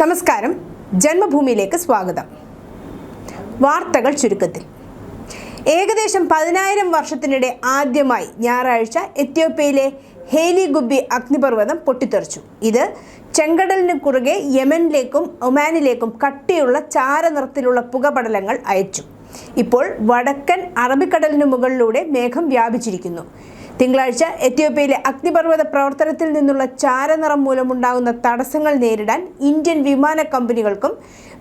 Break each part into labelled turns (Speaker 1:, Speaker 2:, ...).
Speaker 1: നമസ്കാരം. ജന്മഭൂമിയിലേക്ക് സ്വാഗതം. വാർത്തകൾ ചുരുക്കത്തിൽ. ഏകദേശം പതിനായിരം വർഷത്തിനിടെ ആദ്യമായി ഞായറാഴ്ച എത്യോപ്യയിലെ ഹേലി ഗുബി അഗ്നിപർവതം പൊട്ടിത്തെറിച്ചു. ഇത് ചെങ്കടലിന് കുറുകെ യമനിലേക്കും ഒമാനിലേക്കും കട്ടിയുള്ള ചാരനിറത്തിലുള്ള പുകപടലങ്ങൾ അയച്ചു. ഇപ്പോൾ വടക്കൻ അറബിക്കടലിന് മുകളിലൂടെ മേഘം വ്യാപിച്ചിരിക്കുന്നു. തിങ്കളാഴ്ച എത്യോപ്യയിലെ അഗ്നിപർവത പ്രവർത്തനത്തിൽ നിന്നുള്ള ചാരനിറം മൂലമുണ്ടാകുന്ന തടസ്സങ്ങൾ നേരിടാൻ ഇന്ത്യൻ വിമാന കമ്പനികൾക്കും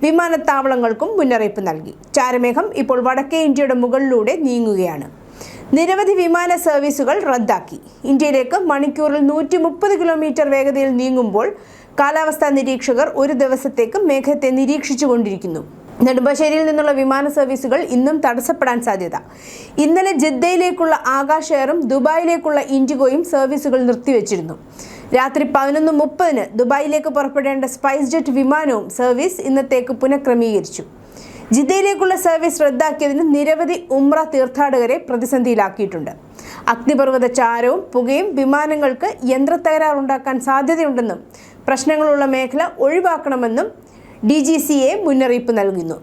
Speaker 1: വിമാനത്താവളങ്ങൾക്കും മുന്നറിയിപ്പ് നൽകി. ചാരമേഘം ഇപ്പോൾ വടക്കേ ഇന്ത്യയുടെ മുകളിലൂടെ നീങ്ങുകയാണ്. നിരവധി വിമാന സർവീസുകൾ റദ്ദാക്കി. ഇന്ത്യയിലേക്ക് മണിക്കൂറിൽ നൂറ്റി മുപ്പത് കിലോമീറ്റർ വേഗതയിൽ നീങ്ങുമ്പോൾ കാലാവസ്ഥാ നിരീക്ഷകർ ഒരു ദിവസത്തേക്ക് മേഘത്തെ നിരീക്ഷിച്ചുകൊണ്ടിരിക്കുന്നു. നെടുമ്പാശ്ശേരിയിൽ നിന്നുള്ള വിമാന സർവീസുകൾ ഇന്നും തടസ്സപ്പെടാൻ സാധ്യത. ഇന്നലെ ജിദ്ദയിലേക്കുള്ള ആകാശ് എയറും ദുബായിലേക്കുള്ള ഇൻഡിഗോയും സർവീസുകൾ നിർത്തിവെച്ചിരുന്നു. രാത്രി പതിനൊന്ന് മുപ്പതിന് ദുബായിലേക്ക് പുറപ്പെടേണ്ട സ്പൈസ് ജെറ്റ് വിമാനവും സർവീസ് ഇന്നത്തേക്ക് പുനഃക്രമീകരിച്ചു. ജിദ്ദയിലേക്കുള്ള സർവീസ് റദ്ദാക്കിയതിന് നിരവധി ഉമ്ര തീർത്ഥാടകരെ പ്രതിസന്ധിയിലാക്കിയിട്ടുണ്ട്. അഗ്നിപർവത ചാരവും പുകയും വിമാനങ്ങൾക്ക് യന്ത്രത്തകരാറുണ്ടാക്കാൻ സാധ്യതയുണ്ടെന്നും പ്രശ്നങ്ങളുള്ള മേഖല ഒഴിവാക്കണമെന്നും ഡി ജി സി എ മുന്നറിയിപ്പ് നൽകുന്നു.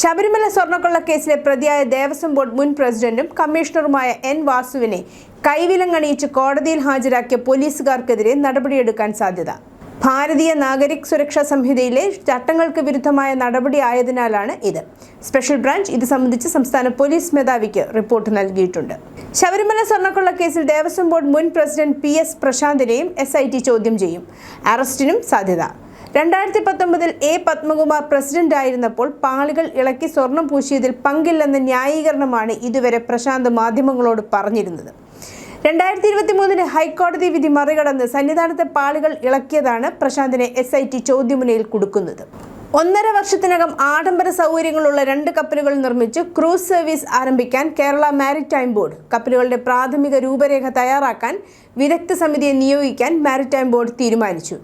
Speaker 1: ശബരിമല സ്വർണക്കൊള്ള കേസിലെ പ്രതിയായ ദേവസ്വം ബോർഡ് മുൻ പ്രസിഡന്റും കമ്മീഷണറുമായ എൻ വാസുവിനെ കൈവിലങ്ങണിയിച്ച് കോടതിയിൽ ഹാജരാക്കിയ പോലീസുകാർക്കെതിരെ നടപടിയെടുക്കാൻ സാധ്യത. ഭാരതീയ നാഗരിക് സുരക്ഷാ സംഹിതയിലെ ചട്ടങ്ങൾക്ക് വിരുദ്ധമായ നടപടി ആയതിനാലാണ് ഇത്. സ്പെഷ്യൽ ബ്രാഞ്ച് ഇത് സംബന്ധിച്ച് സംസ്ഥാന പോലീസ് മേധാവിക്ക് റിപ്പോർട്ട് നൽകിയിട്ടുണ്ട്. ശബരിമല സ്വർണക്കൊള്ള കേസിൽ ദേവസ്വം ബോർഡ് മുൻ പ്രസിഡന്റ് പി എസ് പ്രശാന്തിനെയും എസ് ചോദ്യം ചെയ്യും. അറസ്റ്റിനും സാധ്യത. രണ്ടായിരത്തി പത്തൊമ്പതിൽ എ പത്മകുമാർ പ്രസിഡന്റ് ആയിരുന്നപ്പോൾ പാളികൾ ഇളക്കി സ്വർണം പൂശിയതിൽ പങ്കില്ലെന്ന ന്യായീകരണമാണ് ഇതുവരെ പ്രശാന്ത് മാധ്യമങ്ങളോട് പറഞ്ഞിരുന്നത്. രണ്ടായിരത്തി ഇരുപത്തി മൂന്നിന് ഹൈക്കോടതി വിധി മറികടന്ന് സന്നിധാനത്തെ പാളികൾ ഇളക്കിയതാണ് പ്രശാന്തിനെ എസ് ഐ ടി ചോദ്യമുനയിൽ കൊടുക്കുന്നത്. ഒന്നര വർഷത്തിനകം ആഡംബര സൗകര്യങ്ങളുള്ള രണ്ട് കപ്പലുകൾ നിർമ്മിച്ച് ക്രൂസ് സർവീസ് ആരംഭിക്കാൻ കേരള മാരിടൈം ബോർഡ് കപ്പലുകളുടെ പ്രാഥമിക രൂപരേഖ തയ്യാറാക്കാൻ വിദഗ്ധ സമിതിയെ നിയോഗിക്കാൻ മാരിടൈം ബോർഡ് തീരുമാനിച്ചു.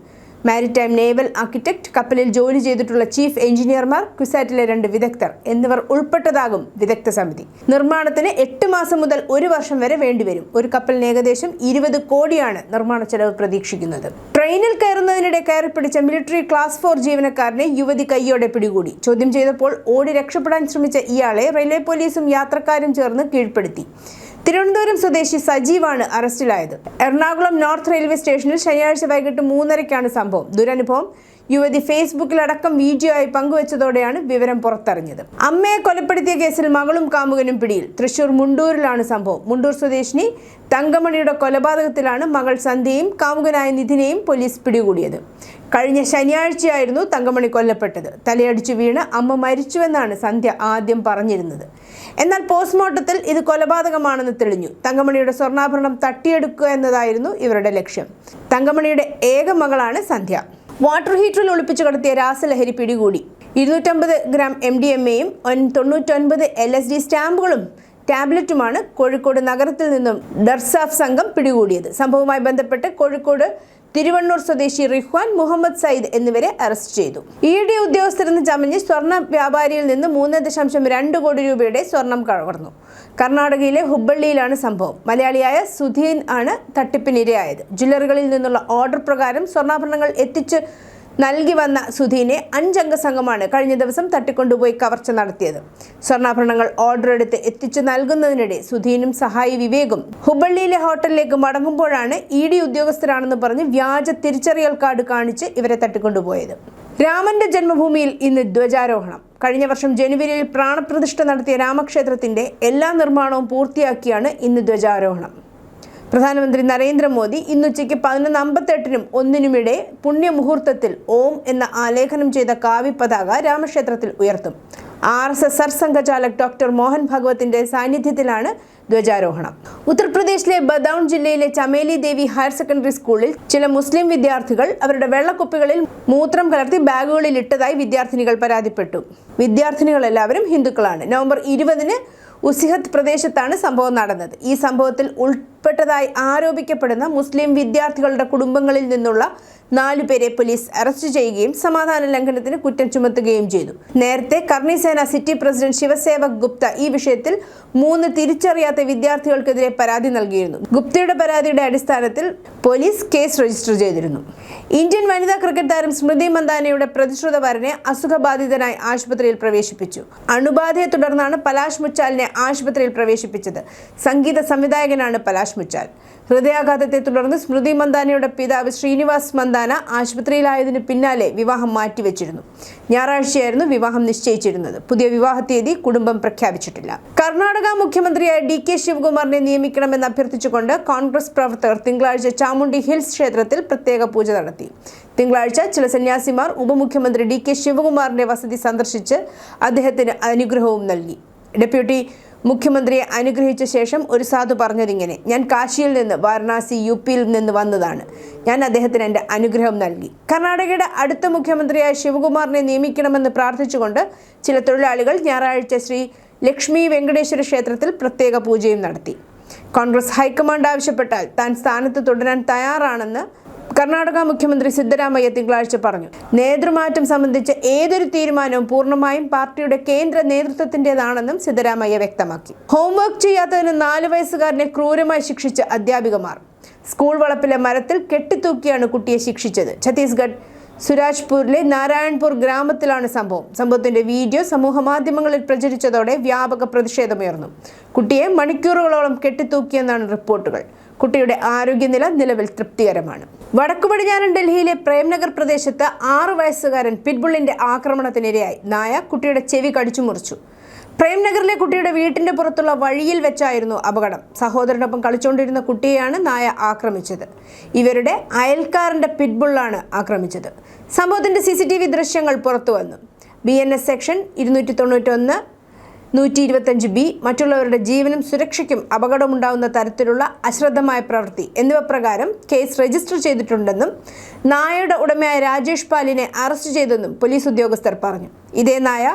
Speaker 1: മാരിടൈം നേവൽ ആർക്കിടെക്ട് കപ്പലിൽ ജോലി ചെയ്തിട്ടുള്ള ചീഫ് എഞ്ചിനീയർമാർ ക്വിസാറ്റിലെ രണ്ട് വിദഗ്ധർ എന്നിവർ ഉൾപ്പെട്ടതാകും വിദഗ്ധ സമിതി. നിർമ്മാണത്തിന് എട്ട് മാസം മുതൽ ഒരു വർഷം വരെ വേണ്ടിവരും. ഒരു കപ്പലിന് ഏകദേശം ഇരുപത് കോടിയാണ് നിർമ്മാണ ചെലവ് പ്രതീക്ഷിക്കുന്നത്. ട്രെയിനിൽ കയറുന്നതിനിടെ കയറി പിടിച്ച മിലിറ്ററി ക്ലാസ് ഫോർ ജീവനക്കാരനെ യുവതി കൈയോടെ പിടികൂടി. ചോദ്യം ചെയ്തപ്പോൾ ഓടി രക്ഷപ്പെടാൻ ശ്രമിച്ച ഇയാളെ റെയിൽവേ പോലീസും യാത്രക്കാരും ചേർന്ന് കീഴ്പ്പെടുത്തി. തിരുവനന്തപുരം സ്വദേശി സജീവാണ് അറസ്റ്റിലായത്. എറണാകുളം നോർത്ത് റെയിൽവേ സ്റ്റേഷനിൽ ശനിയാഴ്ച വൈകിട്ട് മൂന്നരയ്ക്കാണ് സംഭവം. ദുരനുഭവം യുവതി ഫേസ്ബുക്കിലടക്കം വീഡിയോ ആയി പങ്കുവച്ചതോടെയാണ് വിവരം പുറത്തറിഞ്ഞത് അമ്മയെ കൊലപ്പെടുത്തിയ കേസിൽ മകളും കാമുകനും പിടിയിൽ. തൃശൂർ മുണ്ടൂരിലാണ് സംഭവം. മുണ്ടൂർ സ്വദേശിനി തങ്കമണിയുടെ കൊലപാതകത്തിലാണ് മകൾ സന്ധ്യയും കാമുകനായ നിധിനെയും പോലീസ് പിടികൂടിയത്. കഴിഞ്ഞ ശനിയാഴ്ചയായിരുന്നു തങ്കമണി കൊല്ലപ്പെട്ടത്. തലയടിച്ചു വീണ് അമ്മ മരിച്ചുവെന്നാണ് സന്ധ്യ ആദ്യം പറഞ്ഞിരുന്നത്. എന്നാൽ പോസ്റ്റ്മോർട്ടത്തിൽ ഇത് കൊലപാതകമാണെന്ന് തെളിഞ്ഞു. തങ്കമണിയുടെ സ്വർണാഭരണം തട്ടിയെടുക്കുക എന്നതായിരുന്നു ഇവരുടെ ലക്ഷ്യം. തങ്കമണിയുടെ ഏക മകളാണ് സന്ധ്യ. വാട്ടർ ഹീറ്ററിൽ ഒളിപ്പിച്ചു കടത്തിയ രാസലഹരി പിടികൂടി. ഇരുന്നൂറ്റമ്പത് ഗ്രാം എം ഡി എം എയും തൊണ്ണൂറ്റൊൻപത് എൽ എസ് ഡി സ്റ്റാമ്പുകളും ടാബ്ലറ്റുമാണ് കോഴിക്കോട് നഗരത്തിൽ നിന്നും ഡർസാഫ് സംഘം പിടികൂടിയത്. സംഭവവുമായി ബന്ധപ്പെട്ട് കോഴിക്കോട് തിരുവണ്ണൂർ സ്വദേശി റിഹ്വാൻ മുഹമ്മദ് സയ്യിദ് എന്നിവരെ അറസ്റ്റ് ചെയ്തു. ഇ ഡി ഉദ്യോഗസ്ഥരെന്ന് ചമഞ്ഞ് സ്വർണ വ്യാപാരിയിൽ നിന്ന് മൂന്ന് ദശാംശം രണ്ട് കോടി രൂപയുടെ സ്വർണം കവർന്നു. കർണാടകയിലെ ഹുബ്ബള്ളിയിലാണ് സംഭവം. മലയാളിയായ സുധീൻ ആണ് തട്ടിപ്പിനിരയായത്. ജ്വല്ലറികളിൽ നിന്നുള്ള ഓർഡർ പ്രകാരം സ്വർണാഭരണങ്ങൾ എത്തിച്ച് നൽകി വന്ന സുധീനെ അഞ്ചംഗ സംഘമാണ് കഴിഞ്ഞ ദിവസം തട്ടിക്കൊണ്ടുപോയി കവർച്ച നടത്തിയത്. സ്വർണാഭരണങ്ങൾ ഓർഡർ എടുത്ത് എത്തിച്ചു നൽകുന്നതിനിടെ സുധീനും സഹായി വിവേകും ഹുബള്ളിയിലെ ഹോട്ടലിലേക്ക് മടങ്ങുമ്പോഴാണ് ഇ ഡി ഉദ്യോഗസ്ഥരാണെന്ന് പറഞ്ഞ് വ്യാജ തിരിച്ചറിയൽ കാർഡ് കാണിച്ച് ഇവരെ തട്ടിക്കൊണ്ടുപോയത്. രാമന്റെ ജന്മഭൂമിയിൽ ഇന്ന് ധ്വജാരോഹണം. കഴിഞ്ഞ വർഷം ജനുവരിയിൽ പ്രാണപ്രതിഷ്ഠ നടത്തിയ രാമക്ഷേത്രത്തിന്റെ എല്ലാ നിർമ്മാണവും പൂർത്തിയാക്കിയാണ് ഇന്ന് ധ്വജാരോഹണം. പ്രധാനമന്ത്രി നരേന്ദ്രമോദി ഇന്നുച്ചയ്ക്ക് പതിനൊന്ന് അമ്പത്തെട്ടിനും ഒന്നിനുമിടെ പുണ്യമുഹൂർത്തത്തിൽ ഓം എന്ന ആലേഖനം ചെയ്ത കാവ്യ പതാക രാമക്ഷേത്രത്തിൽ ഉയർത്തും. R S S Sarsanghchalak doctor Mohan ഭഗവത്തിന്റെ സാന്നിധ്യത്തിലാണ് ധ്വജാരോഹണം. ഉത്തർപ്രദേശിലെ ബദൌൺ ജില്ലയിലെ ചമേലി ദേവി ഹയർ സെക്കൻഡറി സ്കൂളിൽ ചില മുസ്ലിം വിദ്യാർത്ഥികൾ അവരുടെ വെള്ളക്കുപ്പികളിൽ മൂത്രം കലർത്തി ബാഗുകളിൽ ഇട്ടതായി വിദ്യാർത്ഥിനികൾ പരാതിപ്പെട്ടു. വിദ്യാർത്ഥിനികൾ എല്ലാവരും ഹിന്ദുക്കളാണ്. നവംബർ ഇരുപതിന് ഉസിഹത്ത് പ്രദേശത്താണ് സംഭവം നടന്നത്. ഈ സംഭവത്തിൽ ഉൾപ്പെട്ട ഉൾപ്പെട്ടതായി ആരോപിക്കപ്പെടുന്ന മുസ്ലിം വിദ്യാർത്ഥികളുടെ കുടുംബങ്ങളിൽ നിന്നുള്ള നാലുപേരെ പോലീസ് അറസ്റ്റ് ചെയ്യുകയും സമാധാന ലംഘനത്തിന് കുറ്റം ചുമത്തുകയും ചെയ്തു. നേരത്തെ കർണിസേന സിറ്റി പ്രസിഡന്റ് ശിവസേവക് ഗുപ്ത ഈ വിഷയത്തിൽ മൂന്ന് തിരിച്ചറിയാത്ത വിദ്യാർത്ഥികൾക്കെതിരെ പരാതി നൽകിയിരുന്നു. ഗുപ്തയുടെ പരാതിയുടെ അടിസ്ഥാനത്തിൽ പോലീസ് കേസ് രജിസ്റ്റർ ചെയ്തിരുന്നു. ഇന്ത്യൻ വനിതാ ക്രിക്കറ്റ് താരം സ്മൃതി മന്ദാനയുടെ പ്രതിശ്രുത വരനെ അസുഖബാധിതനായി ആശുപത്രിയിൽ പ്രവേശിപ്പിച്ചു. അണുബാധയെ തുടർന്നാണ് പലാഷ് മുച്ചാലിനെ ആശുപത്രിയിൽ പ്രവേശിപ്പിച്ചത്. സംഗീത സംവിധായകനാണ് പലാഷ് മുച്ചാൽ ഹൃദയാഘാതത്തെ തുടർന്ന് സ്മൃതി മന്ദാനയുടെ പിതാവ് ശ്രീനിവാസ് മന്ദാന ആശുപത്രിയിലായതിനു പിന്നാലെ വിവാഹം മാറ്റിവെച്ചിരുന്നു. ഞായറാഴ്ചയായിരുന്നു വിവാഹം നിശ്ചയിച്ചിരുന്നത്. പുതിയ വിവാഹ തീയതി കുടുംബം പ്രഖ്യാപിച്ചിട്ടില്ല. കർണാടക മുഖ്യമന്ത്രിയായ ഡി കെ ശിവകുമാറിനെ നിയമിക്കണമെന്ന് അഭ്യർത്ഥിച്ചുകൊണ്ട് കോൺഗ്രസ് പ്രവർത്തകർ തിങ്കളാഴ്ച ചാമുണ്ടി ഹിൽസ് ക്ഷേത്രത്തിൽ പ്രത്യേക പൂജ നടത്തി. തിങ്കളാഴ്ച ചില സന്യാസിമാർ ഉപമുഖ്യമന്ത്രി ഡി കെ ശിവകുമാറിന്റെ വസതി സന്ദർശിച്ച് അദ്ദേഹത്തിന് അനുഗ്രഹവും നൽകി. ഡെപ്യൂട്ടി മുഖ്യമന്ത്രിയെ അനുഗ്രഹിച്ച ശേഷം ഒരു സാധു പറഞ്ഞതിങ്ങനെ ഞാൻ കാശിയിൽ നിന്ന് വാരണാസി യു പിയിൽ നിന്ന് വന്നതാണ്. ഞാൻ അദ്ദേഹത്തിന് എന്റെ അനുഗ്രഹം നൽകി. കർണാടകയുടെ അടുത്ത മുഖ്യമന്ത്രിയായ ശിവകുമാറിനെ നിയമിക്കണമെന്ന് പ്രാർത്ഥിച്ചുകൊണ്ട് ചില തൊഴിലാളികൾ ഞായറാഴ്ച ശ്രീ ലക്ഷ്മി വെങ്കടേശ്വര ക്ഷേത്രത്തിൽ പ്രത്യേക പൂജയും നടത്തി. കോൺഗ്രസ് ഹൈക്കമാൻഡ് ആവശ്യപ്പെട്ടാൽ താൻ സ്ഥാനത്ത് തുടരാൻ തയ്യാറാണെന്ന് കർണാടക മുഖ്യമന്ത്രി സിദ്ധരാമയ്യ തിങ്കളാഴ്ച പറഞ്ഞു. നേതൃമാറ്റം സംബന്ധിച്ച ഏതൊരു തീരുമാനവും പൂർണമായും പാർട്ടിയുടെ കേന്ദ്ര നേതൃത്വത്തിന്റെതാണെന്നും സിദ്ധരാമയ്യ വ്യക്തമാക്കി. ഹോംവർക്ക് ചെയ്യാത്തതിന് നാല് വയസ്സുകാരനെ ക്രൂരമായി ശിക്ഷിച്ച അധ്യാപികമാർ. സ്കൂൾ വളപ്പിലെ മരത്തിൽ കെട്ടിത്തൂക്കിയാണ് കുട്ടിയെ ശിക്ഷിച്ചത്. ഛത്തീസ്ഗഡ് സുരാജ്പൂരിലെ നാരായൺപൂർ ഗ്രാമത്തിലാണ് സംഭവം. സംഭവത്തിന്റെ വീഡിയോ സമൂഹ മാധ്യമങ്ങളിൽ പ്രചരിച്ചതോടെ വ്യാപക പ്രതിഷേധമുയർന്നു. കുട്ടിയെ മണിക്കൂറുകളോളം കെട്ടിത്തൂക്കിയെന്നാണ് റിപ്പോർട്ടുകൾ. കുട്ടിയുടെ ആരോഗ്യനില നിലവിൽ തൃപ്തികരമാണ്. വടക്കു പടിഞ്ഞാറൻ ഡൽഹിയിലെ പ്രേംനഗർ പ്രദേശത്ത് ആറു വയസ്സുകാരൻ പിറ്റ്ബുള്ളിന്റെ ആക്രമണത്തിനിരയായി. നായ കുട്ടിയുടെ ചെവി കടിച്ചു മുറിച്ചു. പ്രേംനഗറിലെ കുട്ടിയുടെ വീട്ടിന്റെ പുറത്തുള്ള വഴിയിൽ വെച്ചായിരുന്നു അപകടം. സഹോദരനൊപ്പം കളിച്ചുകൊണ്ടിരുന്ന കുട്ടിയെയാണ് നായ ആക്രമിച്ചത്. ഇവരുടെ അയൽക്കാരന്റെ പിറ്റ്ബുള്ളാണ് ആക്രമിച്ചത്. സംഭവത്തിന്റെ സി ദൃശ്യങ്ങൾ പുറത്തു വന്നു ബി എൻ എസ് സെക്ഷൻ ഇരുന്നൂറ്റി തൊണ്ണൂറ്റൊന്ന് നൂറ്റി ഇരുപത്തഞ്ച് ബി മറ്റുള്ളവരുടെ ജീവനും സുരക്ഷയ്ക്കും അപകടമുണ്ടാവുന്ന തരത്തിലുള്ള അശ്രദ്ധമായ പ്രവൃത്തി എന്നിവ പ്രകാരം കേസ് രജിസ്റ്റർ ചെയ്തിട്ടുണ്ടെന്നും നായയുടെ ഉടമയായ രാജേഷ് പാലിനെ അറസ്റ്റ് ചെയ്തെന്നും പോലീസ് ഉദ്യോഗസ്ഥർ പറഞ്ഞു. ഇതേ നായ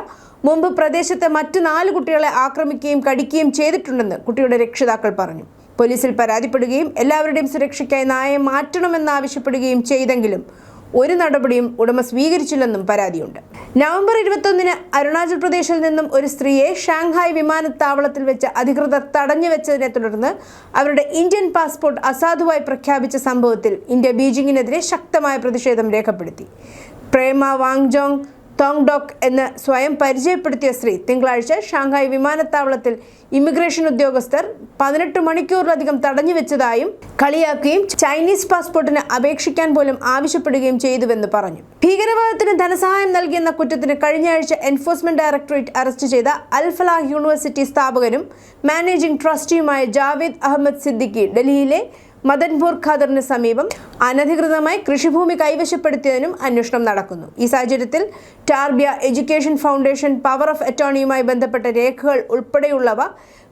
Speaker 1: മുമ്പ് പ്രദേശത്തെ മറ്റ് നാല് കുട്ടികളെ ആക്രമിക്കുകയും കടിക്കുകയും ചെയ്തിട്ടുണ്ടെന്ന് കുട്ടിയുടെ രക്ഷിതാക്കൾ പറഞ്ഞു. പോലീസിൽ പരാതിപ്പെടുകയും എല്ലാവരുടെയും സുരക്ഷയ്ക്കായി നായയെ മാറ്റണമെന്നാവശ്യപ്പെടുകയും ചെയ്തെങ്കിലും ഒരു നടപടിയും ഉടമ സ്വീകരിച്ചില്ലെന്നും പരാതിയുണ്ട്. നവംബർ ഇരുപത്തൊന്നിന് അരുണാചൽ പ്രദേശിൽ നിന്നും ഒരു സ്ത്രീയെ ഷാങ്ഹായ് വിമാനത്താവളത്തിൽ വെച്ച് അധികൃതർ തടഞ്ഞു വെച്ചതിനെ തുടർന്ന് അവരുടെ ഇന്ത്യൻ പാസ്പോർട്ട് അസാധുവായി പ്രഖ്യാപിച്ച സംഭവത്തിൽ ഇന്ത്യ ബീജിംഗിനെതിരെ ശക്തമായ പ്രതിഷേധം രേഖപ്പെടുത്തി. പ്രേമ വാങ്ജോങ് തോങ് ഡോക് എന്ന് സ്വയം പരിചയപ്പെടുത്തിയ സ്ത്രീ തിങ്കളാഴ്ച ഷാങ്ഹായ് വിമാനത്താവളത്തിൽ ഇമിഗ്രേഷൻ ഉദ്യോഗസ്ഥർ പതിനെട്ട് മണിക്കൂറിലധികം തടഞ്ഞു വെച്ചതായും കളിയാക്കുകയും ചൈനീസ് പാസ്പോർട്ടിന് അപേക്ഷിക്കാൻ പോലും ആവശ്യപ്പെടുകയും ചെയ്തുവെന്ന് പറഞ്ഞു. ഭീകരവാദത്തിന് ധനസഹായം നൽകിയെന്ന കുറ്റത്തിന് കഴിഞ്ഞ ആഴ്ച എൻഫോഴ്സ്മെന്റ് ഡയറക്ടറേറ്റ് അറസ്റ്റ് ചെയ്ത അൽ ഫലാഹ് യൂണിവേഴ്സിറ്റി സ്ഥാപകനും മാനേജിംഗ് ട്രസ്റ്റിയുമായ ജാവേദ് അഹമ്മദ് സിദ്ദിഖി ഡൽഹിയിലെ മദൻപൂർ ഖാദറിന് സമീപം അനധികൃതമായി കൃഷിഭൂമി കൈവശപ്പെടുത്തിയതിനും അന്വേഷണം നടക്കുന്നു. ഈ സാഹചര്യത്തിൽ Tarbiya education foundation power of അറ്റോർണിയുമായി ബന്ധപ്പെട്ട രേഖകൾ ഉൾപ്പെടെയുള്ളവ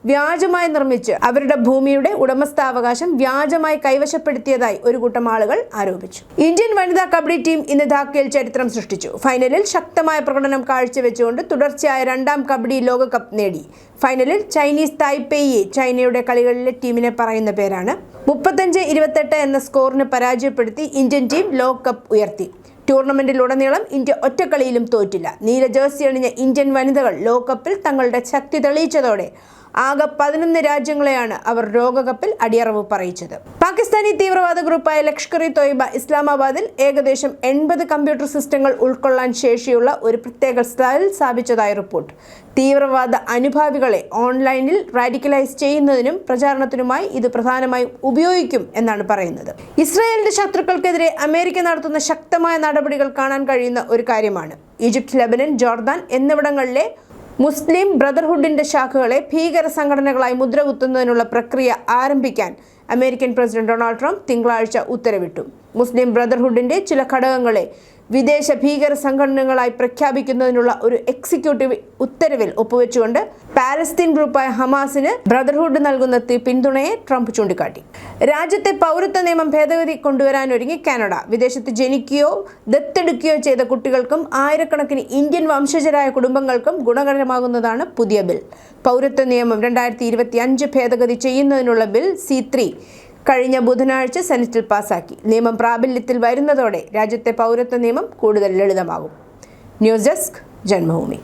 Speaker 1: വ്യാജമായി നിർമ്മിച്ച് അവരുടെ ഭൂമിയുടെ ഉടമസ്ഥാവകാശം വ്യാജമായി കൈവശപ്പെടുത്തിയതായി ഒരു കൂട്ടം ആളുകൾ ആരോപിച്ചു. ഇന്ത്യൻ വനിതാ കബഡി ടീം ഇന്ന് ധാക്കയിൽ ചരിത്രം സൃഷ്ടിച്ചു. ഫൈനലിൽ ശക്തമായ പ്രകടനം കാഴ്ചവെച്ചുകൊണ്ട് തുടർച്ചയായ രണ്ടാം കബഡി ലോകകപ്പ് നേടി. ഫൈനലിൽ ചൈനീസ് തായ്പേയെ ചൈനയുടെ കളികളിലെ ടീമിനെ പറയുന്ന പേരാണ്. മുപ്പത്തഞ്ച് ഇരുപത്തെട്ട് എന്ന സ്കോറിന് പരാജയപ്പെടുത്തി ഇന്ത്യൻ ടീം ലോകകപ്പ് ഉയർത്തി. ടൂർണമെന്റിലുടനീളം ഇന്ത്യ ഒറ്റക്കളിയിലും തോറ്റില്ല. നീല ജേഴ്സി അണിഞ്ഞ ഇന്ത്യൻ വനിതകൾ ലോകകപ്പിൽ തങ്ങളുടെ ശക്തി തെളിയിച്ചതോടെ ആകെ പതിനൊന്ന് രാജ്യങ്ങളെയാണ് അവർ ലോകകപ്പിൽ അടിയറവ് പറയിച്ചത്. പാകിസ്ഥാനി തീവ്രവാദ ഗ്രൂപ്പായ ലഷ്കർ ഇ തോയിബ ഇസ്ലാമാബാദിൽ ഏകദേശം എൺപത് കമ്പ്യൂട്ടർ സിസ്റ്റങ്ങൾ ഉൾക്കൊള്ളാൻ ശേഷിയുള്ള ഒരു പ്രത്യേക സ്ഥലത്തിൽ സ്ഥാപിച്ചതായി റിപ്പോർട്ട്. തീവ്രവാദ അനുഭാവികളെ ഓൺലൈനിൽ റാഡിക്കലൈസ് ചെയ്യുന്നതിനും പ്രചാരണത്തിനുമായി ഇത് പ്രധാനമായും ഉപയോഗിക്കും എന്നാണ് പറയുന്നത്. ഇസ്രായേലിന്റെ ശത്രുക്കൾക്കെതിരെ അമേരിക്ക നടത്തുന്ന ശക്തമായ നടപടികൾ കാണാൻ കഴിയുന്ന ഒരു കാര്യമാണ്. ഈജിപ്ത് ലെബനൻ ജോർദാൻ എന്നിവിടങ്ങളിലെ മുസ്ലിം ബ്രദർഹുഡിന്റെ ശാഖകളെ ഭീകര സംഘടനകളായി മുദ്രകുത്തുന്നതിനുള്ള പ്രക്രിയ ആരംഭിക്കാൻ അമേരിക്കൻ പ്രസിഡന്റ് ഡൊണാൾഡ് ട്രംപ് തിങ്കളാഴ്ച ഉത്തരവിട്ടു. മുസ്ലിം ബ്രദർഹുഡിന്റെ ചില ഘടകങ്ങളെ വിദേശ ഭീകര സംഘടനകളായി പ്രഖ്യാപിക്കുന്നതിനുള്ള ഒരു എക്സിക്യൂട്ടീവ് ഉത്തരവിൽ ഒപ്പുവെച്ചുകൊണ്ട് പാലസ്തീൻ ഗ്രൂപ്പായ ഹമാസിന് ബ്രദർഹുഡ് നൽകുന്ന പിന്തുണയെ ട്രംപ് ചൂണ്ടിക്കാട്ടി. രാജ്യത്തെ പൗരത്വ നിയമം ഭേദഗതി കൊണ്ടുവരാനൊരുങ്ങി കാനഡ. വിദേശത്ത് ജനിക്കുകയോ ദത്തെടുക്കുകയോ ചെയ്ത കുട്ടികൾക്കും ആയിരക്കണക്കിന് ഇന്ത്യൻ വംശജരായ കുടുംബങ്ങൾക്കും ഗുണകരമാകുന്നതാണ് പുതിയ ബിൽ. പൗരത്വ നിയമം രണ്ടായിരത്തി ഇരുപത്തി അഞ്ച് ഭേദഗതി ചെയ്യുന്നതിനുള്ള ബിൽ സി ത്രീ കഴിഞ്ഞ ബുധനാഴ്ച സെനറ്റിൽ പാസാക്കി. നിയമം പ്രാബല്യത്തിൽ വരുന്നതോടെ രാജ്യത്തെ പൗരത്വ നിയമം കൂടുതൽ ലളിതമാകും. News desk Janmabhumi.